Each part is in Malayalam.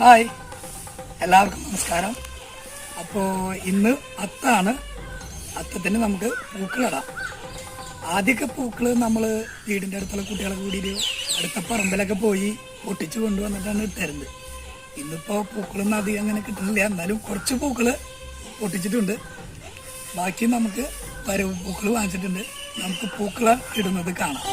ഹായ്. എല്ലാവർക്കും നമസ്കാരം. അപ്പോൾ ഇന്ന് അത്താണ്. അത്തത്തിന് നമുക്ക് പൂക്കളിടാം ആദ്യമൊക്കെ പൂക്കൾ നമ്മൾ വീടിന്റെ അടുത്തുള്ള കുട്ടികളെ കൂടിയിട്ട് അടുത്ത പറമ്പിലൊക്കെ പോയി പൊട്ടിച്ച് കൊണ്ടുവന്നിട്ടാണ് ഇട്ടരുത്. ഇന്നിപ്പോൾ പൂക്കളൊന്നും അധികം അങ്ങനെ കിട്ടുന്നില്ല. എന്നാലും കുറച്ച് പൂക്കൾ പൊട്ടിച്ചിട്ടുണ്ട്. ബാക്കി നമുക്ക് വരവ് പൂക്കൾ വാങ്ങിച്ചിട്ടുണ്ട്. നമുക്ക് പൂക്കൾ ഇടുന്നത് കാണാം.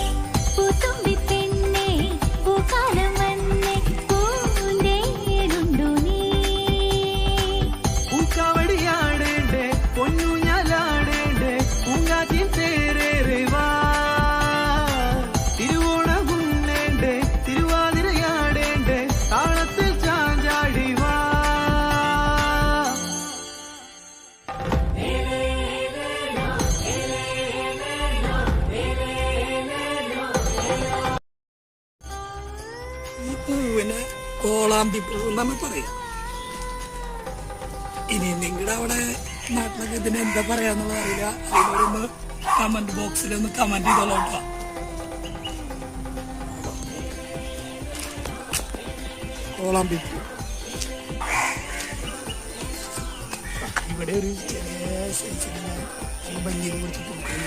കോളാമ്പി നമ്മൾ എന്നാണ് പറയാ ഇനി നിങ്ങളുടെ അവിടെ നാട്ടിലൊക്കെ ഇതിന് എന്താ പറയാന്നുള്ളത് അറിയില്ല. അതിനൊന്ന് കമന്റ് ബോക്സിൽ ഒന്ന് കമന്റ് ചെയ്തോളൂ കേട്ടോ. കോളാമ്പി പൂ ഇവിടെ ഒരു ചെറിയ സൈസിലുള്ള ഭംഗിയിൽ കുറച്ച് പൂക്കൾ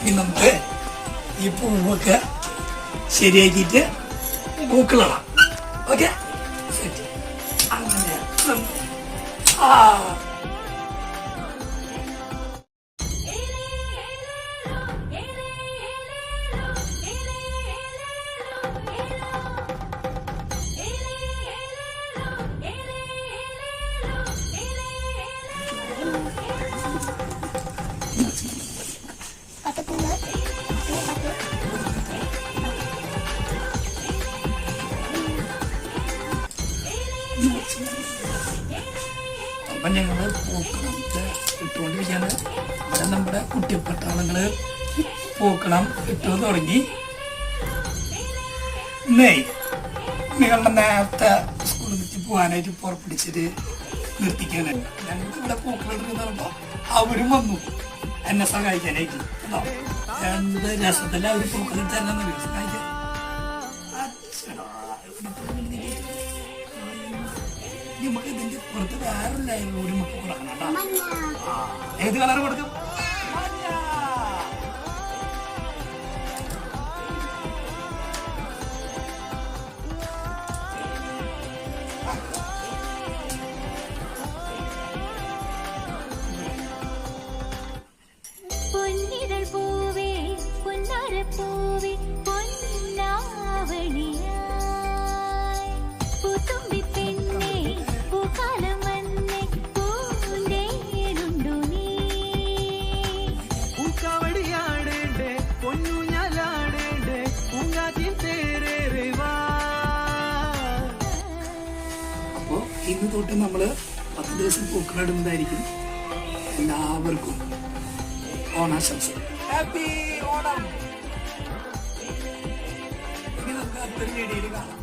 ഇനി നമുക്ക് ഈ പൂവൊക്കെ ശരിയാക്കിയിട്ട് പൂക്കളിടാം. ഓക്കെ അങ്ങനെ. ആ. അപ്പം ഞങ്ങൾ ഇട്ടുകൊണ്ട് ഇട്ടുകൊണ്ടിരിക്കുകയാണ്. ഇവിടെ നമ്മുടെ കുട്ടിപ്പട്ടാളങ്ങൾ പൂക്കളം ഇട്ടു തുടങ്ങി. നെയ് നിങ്ങളുടെ നേരത്തെ സ്കൂളിൽ നിന്ന് പോകാനായിട്ട് പുറപ്പിടിച്ചിട്ട് നിർത്തിക്കാണ് ഞങ്ങൾക്ക് ഇവിടെ ഇടുന്ന പറയുമ്പോൾ അവരും വന്നു. എന്നെ സഹായിക്കാനായിട്ട്. കേട്ടോ? എന്ത് രസത്തിൽ അവർ പൂക്കളം ഇട്ടായിരുന്നു സഹായിക്കാൻ നമുക്ക് ഇതിന്റെ പുറത്ത് വേറെ ലൈൻ കൂടി നമുക്ക് കൊടുക്കണം കേട്ടോ. ഏത് കളർ കൊടുക്കും പൊന്നിടൽ പൊന്നിതൾ ഇന്ന് തൊട്ട് നമ്മൾ പത്ത് ദിവസം പൂക്കളിടുന്നതായിരിക്കും എല്ലാവർക്കും ഓണാശംസ. ഹാപ്പി ഓണം. ഇനി നമുക്ക് അടുത്തൊരു വീഡിയോയിൽ കാണാം.